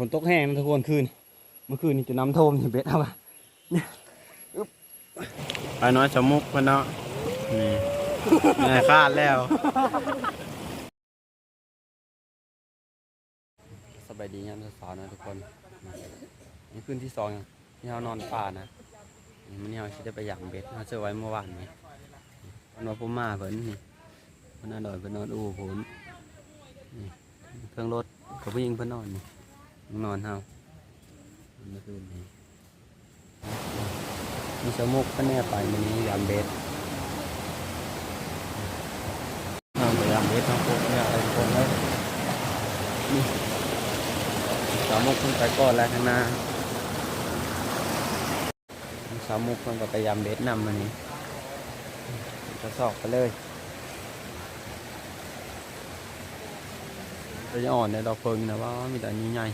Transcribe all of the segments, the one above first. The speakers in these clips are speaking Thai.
ฝนตกแห้งนะทุกคนคืน เมื่อคืนนี่จะน้ำท่วมอยู่เบ็ดเอาปะไปน้อยสมุกเพิ่นเนาะ นี่แม่คาดแล้ว สบายดียามเช้าๆนะทุกคน นี่คืนที่สองที่เรานอนป่านะนี่มันนี่เราคิดได้ไปหยามเบ็ดเราเจอไว้เมื่อวานนี้มันว่าผมมาเพิ่นนี่มันน่าดอยเพิ่นนอนอู่ผมนี่เครื่องรถกับผู้หญิงเพิ่นนอนนี่ นอนเฮาเมื่อคืนนี้มีสมุกก็แน่ไปมันนี้ยามเบ็ดน้ำไปยามเบ็ดทั้งพวกเนี่ยอะไรคนเลยสามมุกเพิ่งไปก่อนแล้วข้างหน้าสามมุกเพิ่งก็ไปยามเบ็ดนำมันนี้จะสอบไปเลยตัวจะอ่อนในดอกเพิงนะว่ามีแต่นี้ใหญ่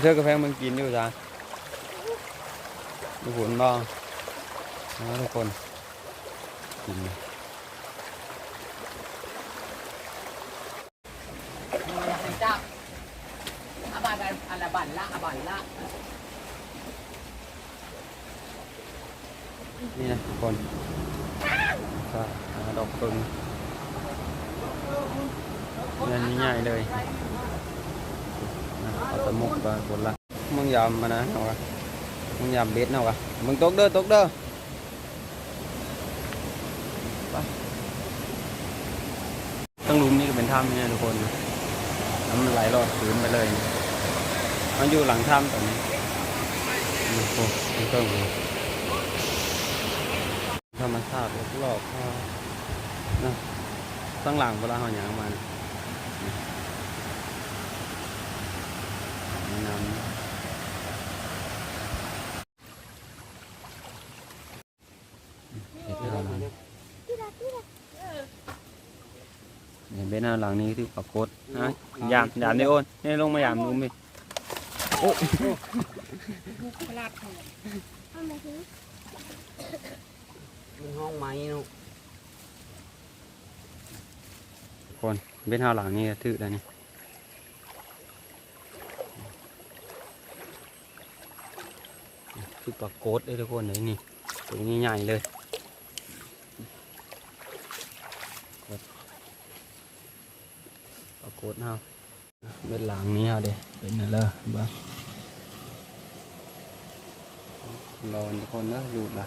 เชื่อกาแฟมึงกินอยู่จ้ะดูผลบ้างนะทุกคนกินเลยจับอาบันอันละบันละอาบันละนี่นะทุกคนก็หาดอกเพิงเงินใหญ่ๆเลย นะเอาตะมุกบนละมึงยำมานะเอาวะมึงยำเบ็ดเอาวะมึงตกเด้อตกเด้อตั้งหลุมนี่ก็เป็นถ้ำเนี่ยทุกคนน้ำมันไหลรอดพื้นไปเลย มันอยู่หลังถ้ำตอนนี้นี่โอ้โหมันก็ธรรมชาติรอบๆนะตั้งหลังเวลาเขาหยางมา นะนี่น้ำเห็ดเอาหลังเนี่ยเบนเอาหลังนี้ที่ปรากฏนะยามยามนี่โอนนี่ลงมายามดูมิโอ้ยมันห้องไม้เนาะคนเบนเอาหลังนี้ถือแล้วนี่คือ ปราโกฏเลยทุกคนเลยนี่ตัวนี้ใหญ่เลยปราโกฏเอาเบ็ดหลังนี้เอาเด้เป็นนั่นเลยบ้างรอทุกคนนะหยุดละ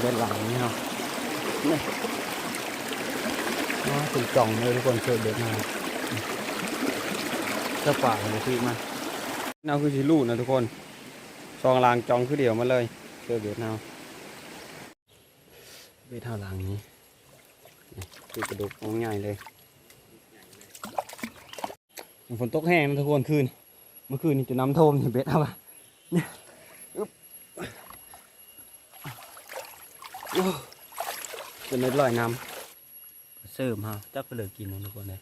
เป็นหลังนี่เนาะนี่อ๋อถูกจ่องเลยทุกคนเจอเด็กมา เจ้าป่าเลยพี่มันน่าคือชิลูกนะทุกคนซองลางจองคือเดียวมาเลยเจอเบ็ดเนาเบ็ดเท่าหลังนี้นี่คือกระดูกของใหญ่เลยฝนตกแห้งนะทุกคนคืน เมื่อคืนนี่จะน้ำท่วมอยู่เบ็ดเอาปะเนี่ยอึ๊บโอ้จะไม่ลอยน้ำเสริมฮะจักไปเหลือกินนะทุกคนเลย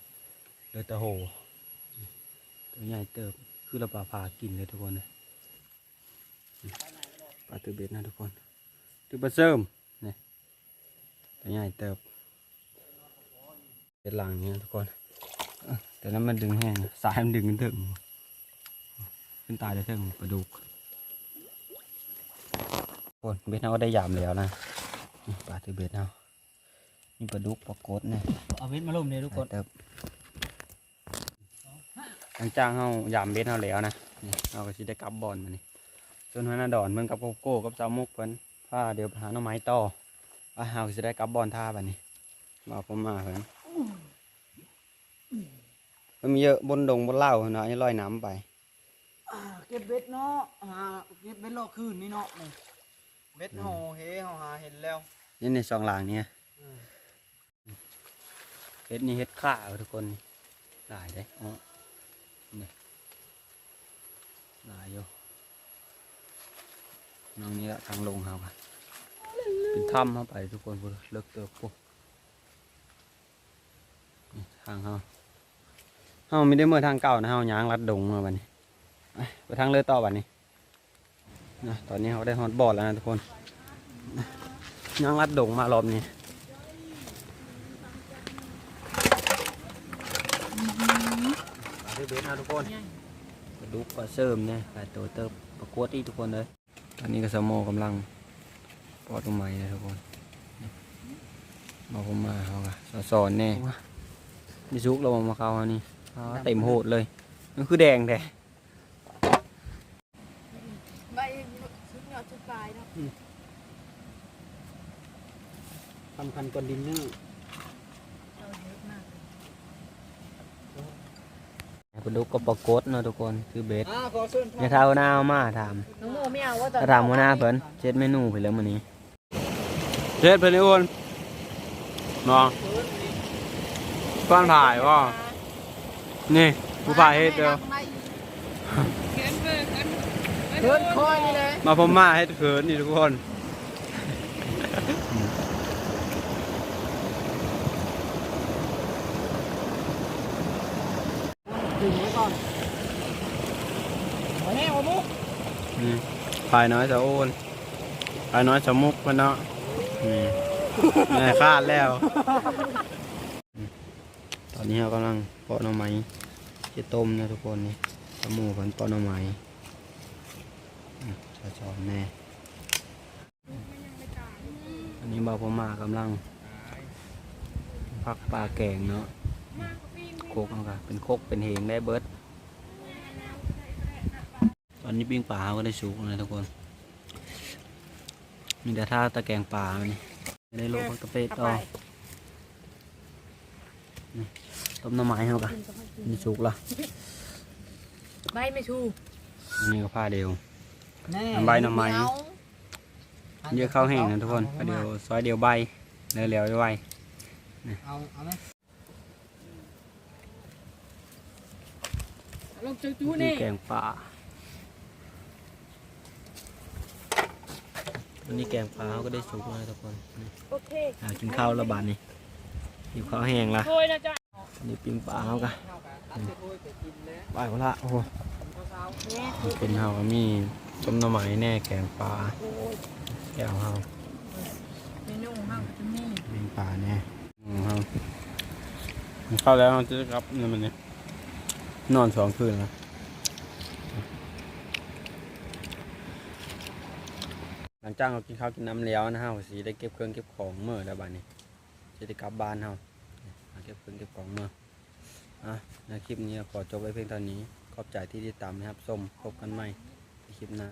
เหลือแต่โหตัว ใหญ่เติบคือเราปลาพากินเลยทุกคนเลยปลาตัวเบ็ดนะทุกคนตัวปลาเสริมนี่ตัวใหญ่เติบเป็นหลังนี้นะทุกคนเอ้อแต่นั้นมันดึงแห้งนะสายมันดึงขึ้นถึงขึ้นตายได้ถึงปลาดุกคนเบ็ดเราก็ได้ยามแล้วนะนี่ปลาตือเบ็ดเอานี่ปลาดุกปลากดเนี่ยเอาเวทมาลมเลยทุกคนเติบ หลังจากเขายามเบ็ดเขาแล้วนะนี่เราก็สิได้กลับบอลมานี่ส่วนหัวหน้าดอนเมืองกับโกโก้กับสาวมุกเพิ่นพาเดี๋ยวไปหาหน่อไม้ต่อว่าเราสิได้กลับบอลท่าบัดนี้มาผมมาเพิ่นมันมีเยอะบนดงบนเล่าเนาะไอ้ลอยน้ำไปเก็บเบ็ดเนาะหาเก็บเบ็ดรอคืนนี่เนาะนี่เบ็ดห่อเฮห่อหาเห็นแล้วนี่ในซองหลางเนี่ยเฮ็ดนี่เฮ็ดข้าวทุกคนนี่หลายได้อ๋อ นี่หลายอยู่น้องนี้ละทางลงเขาค่ะเป็นถ้ำเข้าไปทุกคนเลิกเติบปุ๊นี่ทางเขาเขาไม่ได้เมื่อทางเก่านะเขายางลัดดงมาบันนี้ไปทางเลือต่อบันนี้นะตอนนี้เขาได้ฮอตบอดแล้วนะทุกคนยังรัดดงมารอบนี้ปลา เบสนะทุกคนปลาดุกปลาเสริมเนี่ยปลาโตเติบปลากวดอีกทุกคนเลยตอนนี้ก็สมอกำลังปอดตัวใหม่เลยทุกคนมาผมมาเขาก็สอนแน่มีซุกเรามาเขาอันนี้อ๋อเต็มโหดเลยมันคือแดงแท้ใบชุดเนาะชุดปลายเนาะสำคัญกว่าดินเนอร์ เราเยอะมากเลย ปลาดุกก็ปลากดเนาะทุกคนคือเบสอ่าขอเชิญเนี่ยเท้าหน้าเอามาถามน้องโมไม่เอาว่าตอนถ้าถามหัวหน้าเพิ่นเจ็ดเมนูไปแล้วมื้อนี้เฮ็ดเพิ่นนี่อ้วนเนาะก้อนถ่ายว่านี่ผู้พายเฮ็ดเด้อเดินคอยนี่เลยมาผมมาเฮ็ดเขินนี่ทุกคน ถึงไว้ก่อนมาแน่วะมุก นี่ พายน้อยจะโอนพายน้อยจะมุกเพิ่นเนาะนี่คาดแล้ว ตอนนี้เรากำลังเปาะหน่อไม้จะต้มนะทุกคนนี่ปลาหมูเพิ่นเปาะหน่อไม้อืมจะจอนแน่อันนี้บ่าวพม่ากำลังพักปลาแกงเนาะโคกเอาค่ะเป็นโคกเป็นเหงได้เบิด ตอนนี้ปิ้งปลาก็ได้สุกเลยทุกคน มีแต่ท่าตะแกรงปลามันนี่ไม่ได้โลกกาแฟต่อนี่ต้มหน้ำไม้เขากะนี่สุกละใบไม่ชูอันนี่ก็ผ้าเดียวแน่น้ำใบหน่อไม้เอาเยอะข้าวแห้งนะทุกคนก็เดียวซอยเดียวใบเร็วๆไวเอาเอาไหมลงจูจูๆนี่แกงปลา อันนี้แกงปลาเขาก็ได้สุกแล้วทุกคนนี่โอเคอ่ากินข้าวและบาดนี่หิวข้าวแห้งละโอ้ยนะจ๊ะอันนี้ปิ้งปลาเขากะไปหมดละโอ้โหแม่เป็นเฮาก็มีต้มหน้ำไม้แน่แกงปลาแก้วเฮาเมนูห้างจะมีปิ้งปลาแน่อืมเฮาเข้าแล้วจะครับนี่มันนี่นอนสองคืนแล้ว หลังจากเรากินข้าวกินน้ำแล้วนะฮะสีได้เก็บเครื่องเก็บของเมื่อแล้วบ้านนี้จะได้กลับบ้านเฮาเก็บเครื่องเก็บของเมื่ออะในคลิปนี้ขอจบไว้เพียงเท่านี้ขอบใจที่ติดตามนะครับส้มพบกันใหม่ในคลิปหน้า